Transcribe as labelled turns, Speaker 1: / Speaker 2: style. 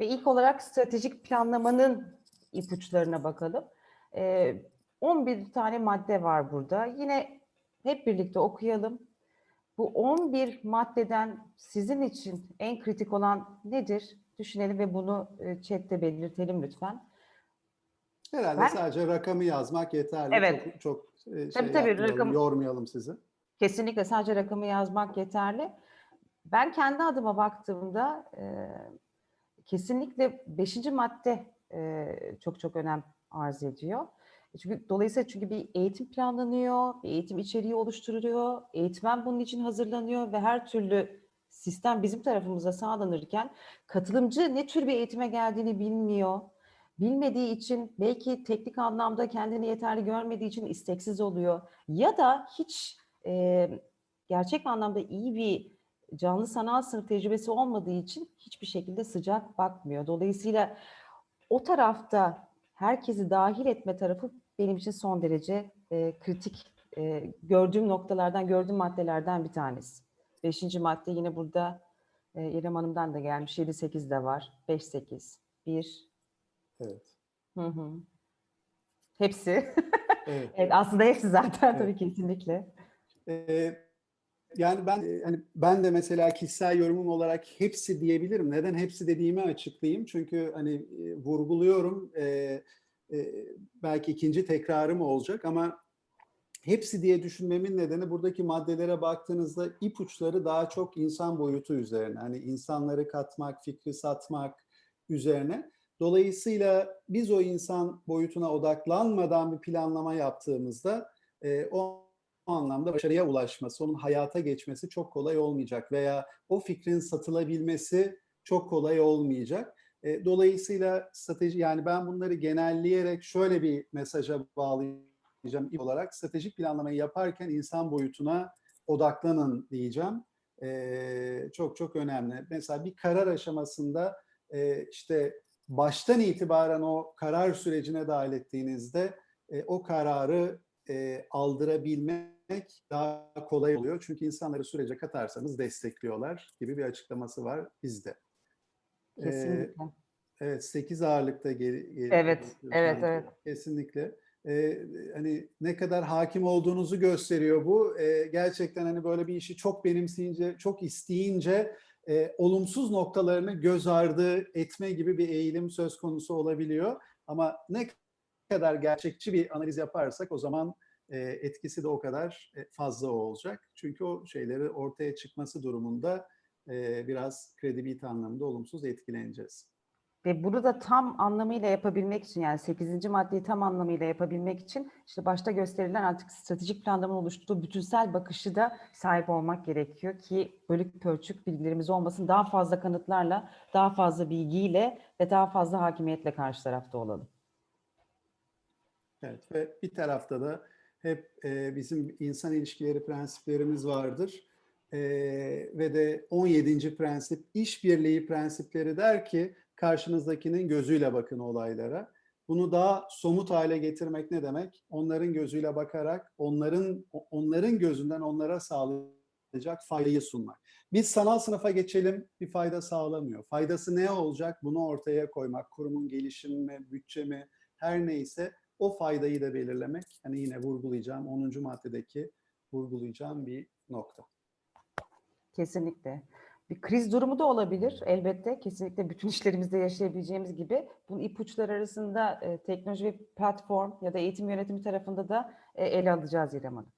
Speaker 1: Ve ilk olarak stratejik planlamanın ipuçlarına bakalım. Ee, 11 tane madde var burada. Yine hep birlikte okuyalım. Bu 11 maddeden sizin için en kritik olan nedir? Düşünelim ve bunu e, chatte belirtelim lütfen.
Speaker 2: Herhalde
Speaker 1: Ben-
Speaker 2: sadece rakamı yazmak yeterli.
Speaker 1: Evet.
Speaker 2: Çok, çok e, şey
Speaker 1: Tabii, tabii, rakam-
Speaker 2: yormayalım sizi.
Speaker 1: Kesinlikle sadece rakamı yazmak yeterli. Ben kendi adıma baktığımda e, kesinlikle beşinci madde e, çok çok önem arz ediyor. Çünkü dolayısıyla çünkü bir eğitim planlanıyor, bir eğitim içeriği oluşturuluyor, eğitmen bunun için hazırlanıyor ve her türlü sistem bizim tarafımıza sağlanırken katılımcı ne tür bir eğitime geldiğini bilmiyor. Bilmediği için belki teknik anlamda kendini yeterli görmediği için isteksiz oluyor. Ya da hiç e, gerçek anlamda iyi bir canlı sanat sınıf tecrübesi olmadığı için hiçbir şekilde sıcak bakmıyor. Dolayısıyla o tarafta herkesi dahil etme tarafı benim için son derece e, kritik e, gördüğüm noktalardan, gördüğüm maddelerden bir tanesi. Beşinci madde yine burada e, İrem Hanım'dan da gelmiş. 7-8 de var. 5-8, 1.
Speaker 2: Evet.
Speaker 1: Hı hı. Hepsi.
Speaker 2: Evet.
Speaker 1: evet, aslında hepsi zaten
Speaker 2: Evet.
Speaker 1: tabii kesinlikle.
Speaker 2: Ee, yani ben e, hani ben de mesela kişisel yorumum olarak hepsi diyebilirim. Neden hepsi dediğimi açıklayayım. Çünkü hani e, vurguluyorum. e, e, belki ikinci tekrarım olacak ama hepsi diye düşünmemin nedeni buradaki maddelere baktığınızda ipuçları daha çok insan boyutu üzerine. Hani insanları katmak, fikri satmak üzerine. Dolayısıyla biz o insan boyutuna odaklanmadan bir planlama yaptığımızda e, o anlamda başarıya ulaşması, onun hayata geçmesi çok kolay olmayacak veya o fikrin satılabilmesi çok kolay olmayacak. E, Dolayısıyla strateji yani ben bunları genelleyerek şöyle bir mesaja bağlayacağım ilk olarak stratejik planlamayı yaparken insan boyutuna odaklanın diyeceğim. E, çok çok önemli. Mesela bir karar aşamasında e, işte baştan itibaren o karar sürecine dahil ettiğinizde o kararı e, aldırabilmek daha kolay oluyor. Çünkü insanları sürece katarsanız destekliyorlar gibi bir açıklaması var bizde. Ee,
Speaker 1: Kesinlikle.
Speaker 2: evet 8 ağırlıkta geri, geri-
Speaker 1: Evet, evet, evet.
Speaker 2: Kesinlikle. Ee, hani ne kadar hakim olduğunuzu gösteriyor bu. Ee, gerçekten hani böyle bir işi çok benimseyince, çok isteyince e, olumsuz noktalarını göz ardı etme gibi bir eğilim söz konusu olabiliyor. Ama ne kadar gerçekçi bir analiz yaparsak o zaman e, etkisi de o kadar e, fazla olacak. Çünkü o şeyleri ortaya çıkması durumunda e, biraz kredibilite anlamında olumsuz etkileneceğiz.
Speaker 1: Ve bunu da tam anlamıyla yapabilmek için yani 8. maddeyi tam anlamıyla yapabilmek için işte başta gösterilen artık stratejik planlamanın oluşturduğu bütünsel bakışı da sahip olmak gerekiyor ki bölük pörçük bilgilerimiz olmasın daha fazla kanıtlarla, daha fazla bilgiyle ve daha fazla hakimiyetle karşı tarafta olalım.
Speaker 2: Evet ve bir tarafta da hep e, bizim insan ilişkileri prensiplerimiz vardır. E, ve de 17. prensip işbirliği prensipleri der ki karşınızdakinin gözüyle bakın olaylara. Bunu daha somut hale getirmek ne demek? Onların gözüyle bakarak onların onların gözünden onlara sağlayacak faydayı sunmak. Biz sanal sınıfa geçelim bir fayda sağlamıyor. Faydası ne olacak? Bunu ortaya koymak. Kurumun gelişimi mi, her neyse o faydayı da belirlemek. Hani yine vurgulayacağım 10. maddedeki vurgulayacağım bir nokta.
Speaker 1: Kesinlikle. Bir kriz durumu da olabilir elbette. Kesinlikle bütün işlerimizde yaşayabileceğimiz gibi. Bunun ipuçları arasında e, teknoloji ve platform ya da eğitim yönetimi tarafında da e, ele alacağız İrem Hanım.